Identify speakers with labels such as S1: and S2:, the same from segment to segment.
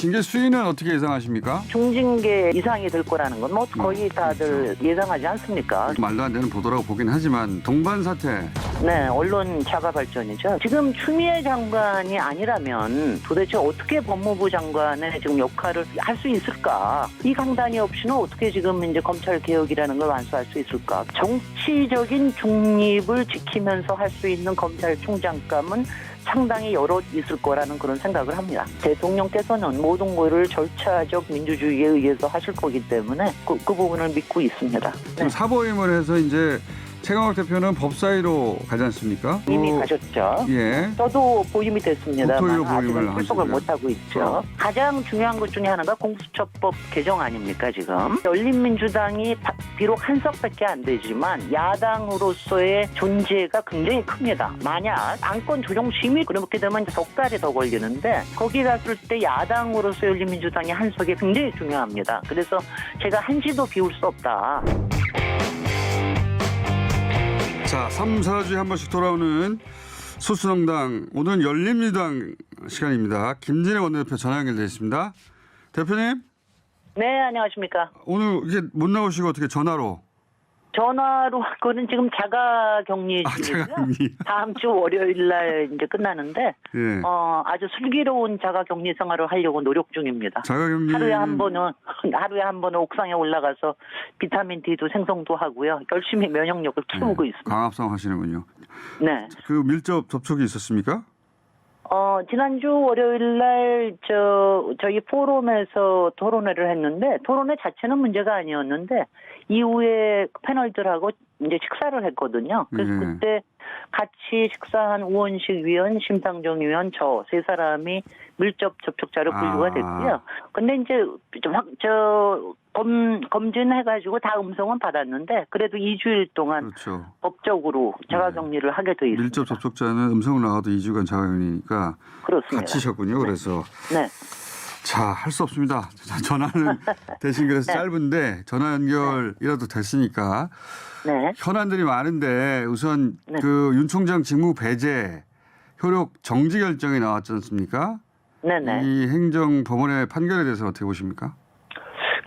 S1: 징계 수위는 어떻게 예상하십니까?
S2: 중징계 이상이 될 거라는 건 뭐 거의 다들 예상하지 않습니까?
S1: 말도 안 되는 보도라고 보긴 하지만 동반 사태
S2: 네, 언론 자가 발전이죠. 지금 추미애 장관이 아니라면 도대체 어떻게 법무부 장관의 지금 역할을 할 수 있을까? 이 강단이 없이는 어떻게 지금 이제 검찰 개혁이라는 걸 완수할 수 있을까? 정치적인 중립을 지키면서 할 수 있는 검찰총장감은 상당히 여러 있을 거라는 그런 생각을 합니다. 대통령께서는 모든 거를 절차적 민주주의에 의해서 하실 거기 때문에 그, 그 부분을 믿고 있습니다. 네,
S1: 사보임을 해서 이제 최강욱 대표는 법사위로 가지 않습니까?
S2: 이미
S1: 또,
S2: 가셨죠.
S1: 예.
S2: 저도 보임이 됐습니다만
S1: 국토위로 보임을
S2: 아직은 출석을
S1: 하시고요.
S2: 못 하고 있죠.
S1: 어.
S2: 가장 중요한 것 중에 하나가 공수처법 개정 아닙니까 지금? 열린민주당이 바- 비록 한 석밖에 안 되지만 야당으로서의 존재가 굉장히 큽니다. 만약 안건 조정 심의 그렇게 되면 이제 석 달이 더 걸리는데 거기 갔을 때 야당으로서 열린민주당이 한 석이 굉장히 중요합니다. 그래서 제가 한시도 비울 수 없다.
S1: 자, 3, 4주에 한 번씩 돌아오는 소수정당 오늘은 열린민주당 시간입니다. 김진애 원내대표 전화 연결되어 있습니다. 대표님
S2: 네 안녕하십니까?
S1: 오늘 이게 못 나오시고 어떻게 전화로
S2: 전화로 그는 지금 자가 격리
S1: 아,
S2: 중이고요.
S1: 이-
S2: 다음 주 월요일 날 이제 끝나는데
S1: 예.
S2: 어, 아주 슬기로운 자가 격리 생활을 하려고 노력 중입니다.
S1: 자가격리
S2: 하루에 한 번은 하루에 한 번은 옥상에 올라가서 비타민 D도 생성도 하고요. 열심히 면역력을 키우고 있습니다.
S1: 강압성 하시는군요.
S2: 네.
S1: 그 밀접 접촉이 있었습니까?
S2: 어, 지난주 월요일 날, 저, 저희 포럼에서 토론회를 했는데, 토론회 자체는 문제가 아니었는데, 이후에 패널들하고 이제 식사를 했거든요. 그래서
S1: 예.
S2: 그때 같이 식사한 우원식 위원, 심상정 위원, 저 세 사람이 밀접 접촉자로 분류가
S1: 아.
S2: 됐고요. 근데 이제, 좀 확- 저, 검, 검진해가지고 다 음성은 받았는데, 그래도 2주일 동안
S1: 그렇죠.
S2: 법적으로 자가 격리를 하게 돼 있습니다.
S1: 밀접 접촉자는 음성을 나와도 2주간 자가 격리니까
S2: 그렇습니다.
S1: 갇히셨군요. 그래서
S2: 네.
S1: 자, 할 수 없습니다. 전화는 대신 그래서
S2: 네.
S1: 짧은데 전화 연결이라도 됐으니까
S2: 네.
S1: 현안들이 많은데 우선
S2: 네.
S1: 그윤 총장 직무 배제 효력 정지 결정이 나왔지 않습니까?
S2: 네네.
S1: 이 행정 법원의 판결에 대해서 어떻게 보십니까?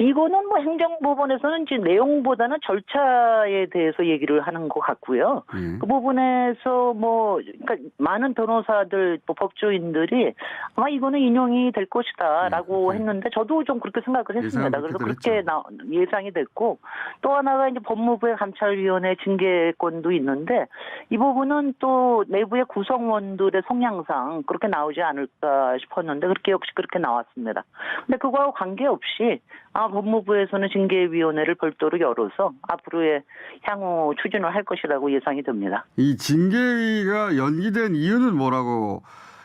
S2: 이거는 뭐 행정법원에서는 이제 내용보다는 절차에 대해서 얘기를 하는 것 같고요.
S1: 예.
S2: 그 부분에서 뭐, 그러니까 많은 변호사들, 또 법조인들이 아마 이거는 인용이 될 것이다라고
S1: 네,
S2: 했는데 저도 좀 그렇게 생각을 했습니다. 그래서
S1: 그렇게
S2: 나, 예상이 됐고 또 하나가 이제 법무부의 감찰위원회 징계권도 있는데 이 부분은 또 내부의 구성원들의 성향상 그렇게 나오지 않을까 싶었는데 그렇게 역시 그렇게 나왔습니다. 근데 그거하고 관계없이 아, 법무부에서는 징계위원회를 별도로 열어서 앞으로의 향후 추진을 할 것이라고 예상이 됩니다.
S1: 이 징계위가 연기된 이유는 뭐라고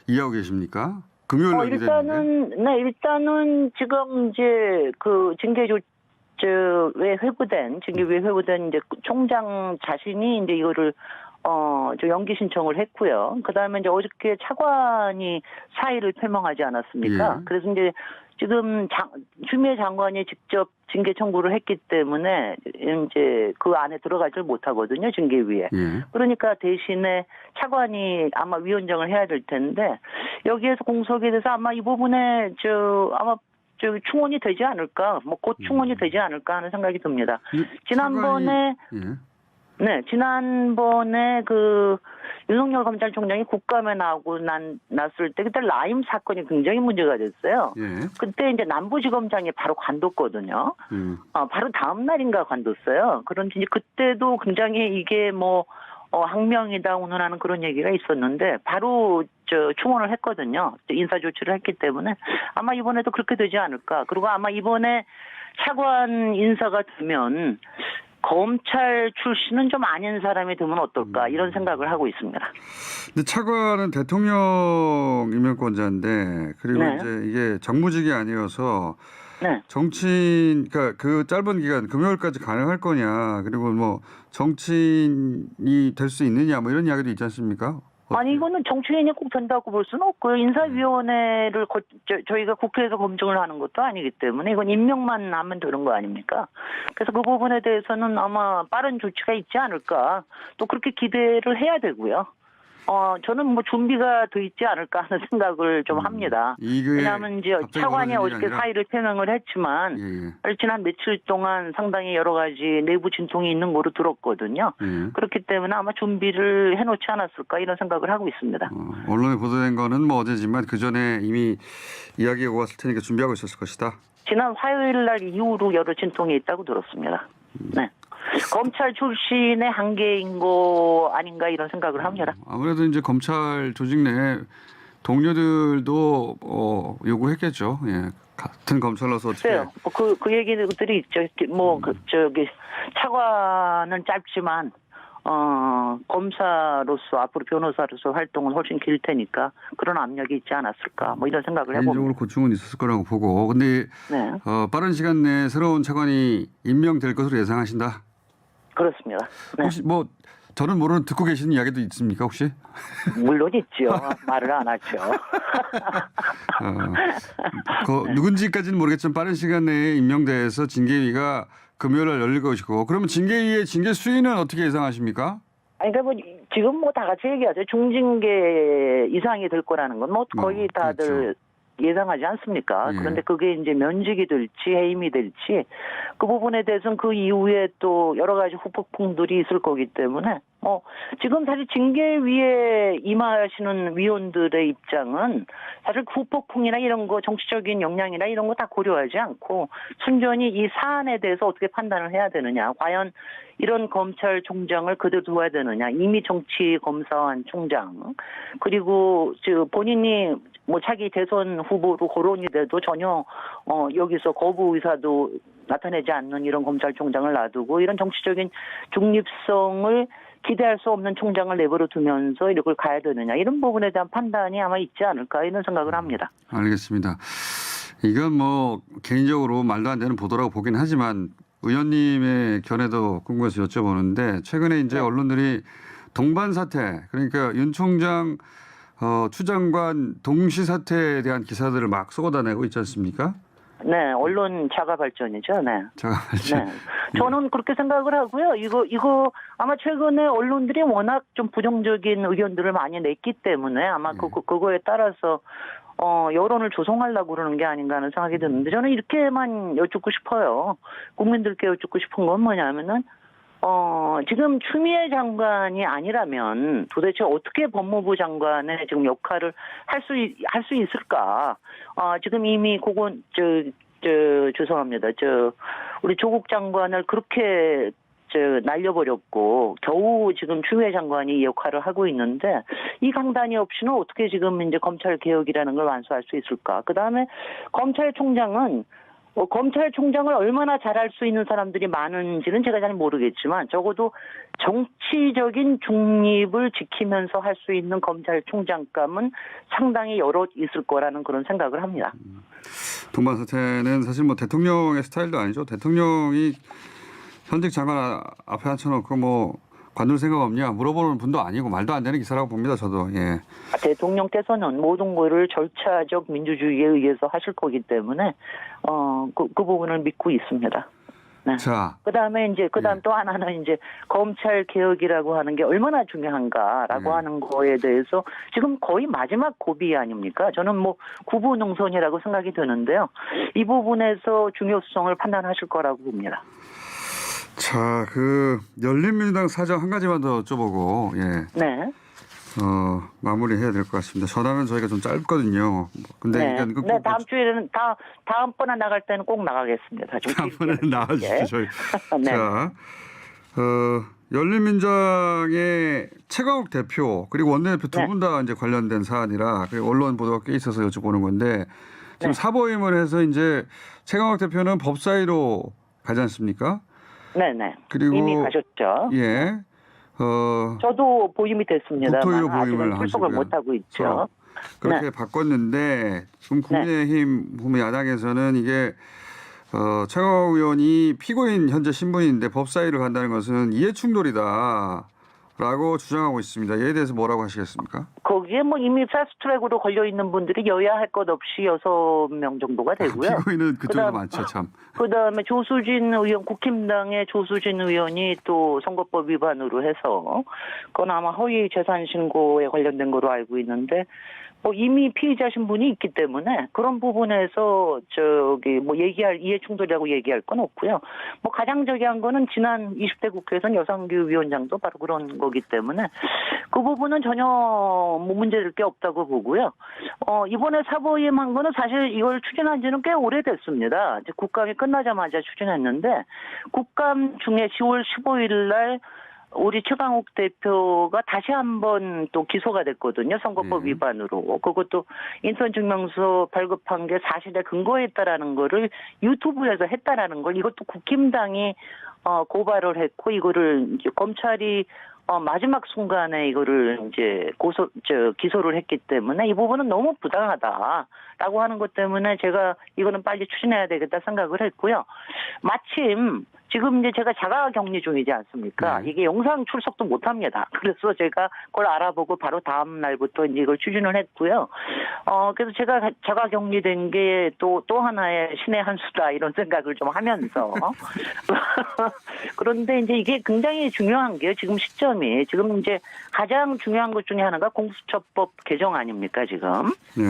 S1: 이해하고 계십니까? 금요일
S2: 어. 일단은, 네, 일단은 지금 이제 그 징계 조처에 회부된, 징계위에 회부된 이제 총장 자신이 이제 이거를 어, 저 연기 신청을 했고요. 그 다음에 이제 어저께 차관이 사의를 표명하지 않았습니까?
S1: 예.
S2: 그래서 이제 지금 장, 추미애 장관이 직접 징계 청구를 했기 때문에 이제 그 안에 들어가질 못하거든요, 징계위에.
S1: 예.
S2: 그러니까 대신에 차관이 아마 위원장을 해야 될 텐데 여기에서 공석에 대해서 아마 이 부분에 저 아마 저 충원이 되지 않을까, 뭐 곧 충원이 되지 않을까 하는 생각이 듭니다.
S1: 이
S2: 지난번에
S1: 차관이- 예.
S2: 네, 지난번에 그 윤석열 검찰총장이 국감에 나오고 난 났을 때 그때 라임 사건이 굉장히 문제가 됐어요.
S1: 예.
S2: 그때 이제 남부지검장이 바로 관뒀거든요.
S1: 예.
S2: 어, 바로 다음 날인가 관뒀어요. 그런지 이제 그때도 굉장히 이게 뭐, 어, 항명이다, 운운하는 그런 얘기가 있었는데, 바로, 저, 충원을 했거든요. 인사 조치를 했기 때문에, 아마 이번에도 그렇게 되지 않을까. 그리고 아마 이번에 차관 인사가 되면, 검찰 출신은 좀 아닌 사람이 되면 어떨까, 이런 생각을 하고 있습니다.
S1: 근데 차관은 대통령 임명권자인데 그리고
S2: 네.
S1: 이제 이게 정무직이 아니어서
S2: 네.
S1: 정치인 그러니까 그 짧은 기간 금요일까지 가능할 거냐 그리고 뭐 정치인이 될 수 있느냐 뭐 이런 이야기도 있지 않습니까?
S2: 아니 이거는 정치인이 꼭 된다고 볼 수는 없고요. 인사위원회를 거, 저, 희가 국회에서 검증을 하는 것도 아니기 때문에 이건 임명만 하면 되는 거 아닙니까? 그래서 그 부분에 대해서는 아마 빠른 조치가 있지 않을까. 또 그렇게 기대를 해야 되고요. 어, 저는 뭐 준비가 돼 있지 않을까 하는 생각을 좀
S1: 음.
S2: 합니다. 왜냐하면 이제 차관이 어저께 사의를 표명을 했지만
S1: 예, 예.
S2: 지난 며칠 동안 상당히 여러 가지 내부 진통이 있는 거로 들었거든요.
S1: 예.
S2: 그렇기 때문에 아마 준비를 해놓지 않았을까 이런 생각을 하고 있습니다.
S1: 어, 언론에 보도된 거는 뭐 어제지만 그 전에 이미 이야기가 왔을 테니까 준비하고 있었을 것이다.
S2: 지난 화요일 날 이후로 여러 진통이 있다고 들었습니다. 네. 검찰 출신의 한계인 거 아닌가 이런 생각을 합니다.
S1: 아무래도 이제 검찰 조직 내 동료들도 어, 요구했겠죠. 예. 같은 검찰로서 어떻게
S2: 글쎄요. 뭐 그, 그 얘기들이 있죠. 뭐, 그, 저기, 차관은 짧지만, 어, 검사로서, 앞으로 변호사로서 활동은 훨씬 길 테니까 그런 압력이 있지 않았을까. 뭐 이런 생각을 해봅니다.
S1: 개인적으로 고충은 있었을 거라고 보고 근데
S2: 네.
S1: 어, 빠른 시간 내에 새로운 차관이 임명될 것으로 예상하신다.
S2: 그렇습니다. 네.
S1: 혹시 뭐 저는 모르는 듣고 계시는 이야기도 있습니까 혹시?
S2: 물론 있죠. 말을 안 하죠.
S1: 어, 그 누군지까지는 모르겠지만 빠른 시간 내에 임명돼서 징계위가 금요일 날 열릴 것이고 그러면 징계위의 징계 수위는 어떻게 예상하십니까?
S2: 아니, 그러니까 뭐, 지금 뭐 다 같이 얘기하죠. 중징계 이상이 될 거라는 건 뭐 거의
S1: 어,
S2: 다들
S1: 그렇죠.
S2: 예상하지 않습니까?
S1: 예.
S2: 그런데 그게 이제 면직이 될지 해임이 될지 그 부분에 대해서는 그 이후에 또 여러 가지 후폭풍들이 있을 거기 때문에 뭐 지금 사실 징계위에 임하시는 위원들의 입장은 사실 그 후폭풍이나 이런 거 정치적인 역량이나 이런 거 다 고려하지 않고 순전히 이 사안에 대해서 어떻게 판단을 해야 되느냐 과연 이런 검찰총장을 그대로 둬야 되느냐 이미 정치 검사한 총장 그리고 저 본인이 뭐 차기 대선 후보로 거론이 돼도 전혀 어 여기서 거부 의사도 나타내지 않는 이런 검찰총장을 놔두고 이런 정치적인 중립성을 기대할 수 없는 총장을 내버려 두면서 이걸 가야 되느냐 이런 부분에 대한 판단이 아마 있지 않을까 이런 생각을 합니다.
S1: 알겠습니다. 이건 뭐 개인적으로 말도 안 되는 보도라고 보긴 하지만 의원님의 견해도 궁금해서 여쭤보는데 최근에 이제
S2: 네.
S1: 언론들이 동반 사태 그러니까 윤 총장 어, 추 장관 동시 사태에 대한 기사들을 막 쏟아내고 있지 않습니까?
S2: 네, 언론 자가 발전이죠. 네.
S1: 제가
S2: 네. 저는 그렇게 생각을 하고요. 이거, 이거 아마 최근에 언론들이 워낙 좀 부정적인 의견들을 많이 냈기 때문에 아마 그, 그, 그거에 따라서 어, 여론을 조성하려고 그러는 게 아닌가 하는 생각이 드는데 저는 이렇게만 여쭙고 싶어요. 국민들께 여쭙고 싶은 건 뭐냐면은 어, 지금 추미애 장관이 아니라면 도대체 어떻게 법무부 장관의 지금 역할을 할 수, 할 수 있을까? 어, 지금 이미 그건, 저, 저, 죄송합니다. 저, 우리 조국 장관을 그렇게 저, 날려버렸고, 겨우 지금 추미애 장관이 이 역할을 하고 있는데, 이 강단이 없이는 어떻게 지금 이제 검찰 개혁이라는 걸 완수할 수 있을까? 그 다음에 검찰총장은 어, 검찰총장을 얼마나 잘할 수 있는 사람들이 많은지는 제가 잘 모르겠지만 적어도 정치적인 중립을 지키면서 할 수 있는 검찰총장감은 상당히 여러 있을 거라는 그런 생각을 합니다.
S1: 동반 사태는 사실 뭐 대통령의 스타일도 아니죠. 대통령이 현직 장관 아- 앞에 앉혀놓고 뭐 관둘 생각 없냐 물어보는 분도 아니고 말도 안 되는 기사라고 봅니다. 저도 예.
S2: 아, 대통령께서는 모든 거를 절차적 민주주의에 의해서 하실 거기 때문에 어, 그, 그 부분을 믿고 있습니다. 자그 다음에 이제, 그 다음
S1: 예.
S2: 또 하나는 이제 검찰 개혁이라고 하는 게 얼마나 중요한가라고
S1: 예.
S2: 하는 거에 대해서 지금 거의 마지막 고비 아닙니까? 저는 뭐 구부농선이라고 생각이 드는데요. 이 부분에서 중요성을 판단하실 거라고 봅니다.
S1: 자, 그 열린민주당 사정 한 가지만 더 여쭤보고 예,
S2: 네.
S1: 어, 마무리해야 될 것 같습니다. 전화는 저희가 좀 짧거든요. 근데
S2: 네.
S1: 이건 그
S2: 네, 다음 주에는 다, 다음 번에 나갈 때는 꼭 나가겠습니다. 좀
S1: 다음 번에
S2: 길게.
S1: 나와주십시오. 저희.
S2: 네.
S1: 자, 어, 열린민주당의 최강욱 대표 그리고 원내대표 두
S2: 네.
S1: 분다 이제 관련된 사안이라 그 언론 보도가 꽤 있어서 여쭤보는 건데 지금
S2: 네.
S1: 사보임을 해서 이제 최강욱 대표는 법사위로 가지 않습니까?
S2: 네네.
S1: 그리고
S2: 이미 가셨죠.
S1: 예. 어,
S2: 저도 보임이 됐습니다.
S1: 국토위로 보임을 하시고요.
S2: 못 하고 있죠.
S1: 그렇게 바꿨는데 지금 국민의힘 후미 야당에서는 이게 어, 최강욱 의원이 피고인 현재 신분인데 법사위를 간다는 것은 이해 충돌이다. 라고 주장하고 있습니다. 이에 대해서 뭐라고 하시겠습니까?
S2: 거기에 뭐 이미 패스트트랙으로 걸려 있는 분들이 여야 할 것 없이 여섯 명 정도가 되고요.
S1: 피고인은
S2: 그다음-
S1: 많죠, 참.
S2: 그다음에 조수진 의원 국힘당의 조수진 의원이 또 선거법 위반으로 해서 그건 아마 허위 재산 신고에 관련된 거로 알고 있는데 뭐 이미 피의자 신 분이 있기 때문에 그런 부분에서 저기 뭐 얘기할 이해 충돌이라고 얘기할 건 없고요. 뭐 가장 저기한 거는 지난 20대 국회에서는 여성교 위원장도 바로 그런 거기 때문에 그 부분은 전혀 뭐 문제될 게 없다고 보고요. 어, 이번에 사보임한 거는 사실 이걸 추진한 지는 꽤 오래됐습니다. 이제 국감이 끝나자마자 추진했는데, 국감 중에 10월 15일 날 우리 최강욱 대표가 다시 한번 또 기소가 됐거든요. 선거법
S1: 네.
S2: 위반으로. 그것도 인턴 증명서 발급한 게 사실에 근거했다라는 거를 유튜브에서 했다라는 걸 이것도 국힘당이 어, 고발을 했고 이거를 이제 검찰이 어, 마지막 순간에 이거를 이제 고소, 저, 기소를 했기 때문에 이 부분은 너무 부당하다라고 하는 것 때문에 제가 이거는 빨리 추진해야 되겠다 생각을 했고요. 마침 지금 이제 제가 자가 격리 중이지 않습니까?
S1: 네.
S2: 이게 영상 출석도 못 합니다. 그래서 제가 그걸 알아보고 바로 다음 날부터 이제 이걸 추진을 했고요. 어, 그래서 제가 자가 격리된 게 또, 또 하나의 신의 한 수다 이런 생각을 좀 하면서. 그런데 이제 이게 굉장히 중요한 게 지금 시점이 지금 이제 가장 중요한 것 중에 하나가 공수처법 개정 아닙니까, 지금?
S1: 네.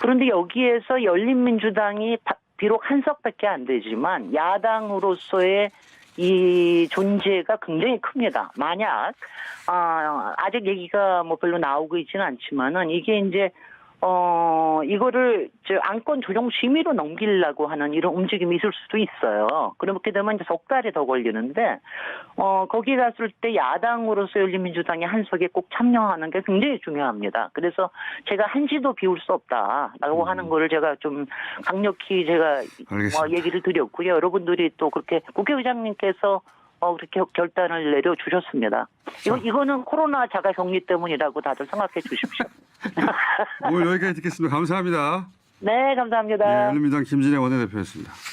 S2: 그런데 여기에서 열린민주당이 바- 비록 한 석밖에 안 되지만 야당으로서의 이 존재가 굉장히 큽니다. 만약 아, 아직 얘기가 뭐 별로 나오고 있지는 않지만은 이게 이제 어 이거를 저 안건 조정 심의로 넘기려고 하는 이런 움직임이 있을 수도 있어요. 그렇게 되면 이제 석 달이 더 걸리는데 어 거기 갔을 때 야당으로서 열린민주당이 한 석에 꼭 참여하는 게 굉장히 중요합니다. 그래서 제가 한시도 비울 수 없다라고
S1: 음.
S2: 하는 거를 제가 좀 강력히 제가
S1: 알겠습니다.
S2: 어, 얘기를 드렸고요. 여러분들이 또 그렇게 국회의장님께서 어, 그렇게 결단을 내려 주셨습니다. 이거 이거는 코로나 자가 격리 때문이라고 다들 생각해 주십시오.
S1: 오늘 여기까지 듣겠습니다. 감사합니다.
S2: 네,
S1: 예,
S2: 감사합니다.
S1: 열린민주당 김진애 원내대표였습니다.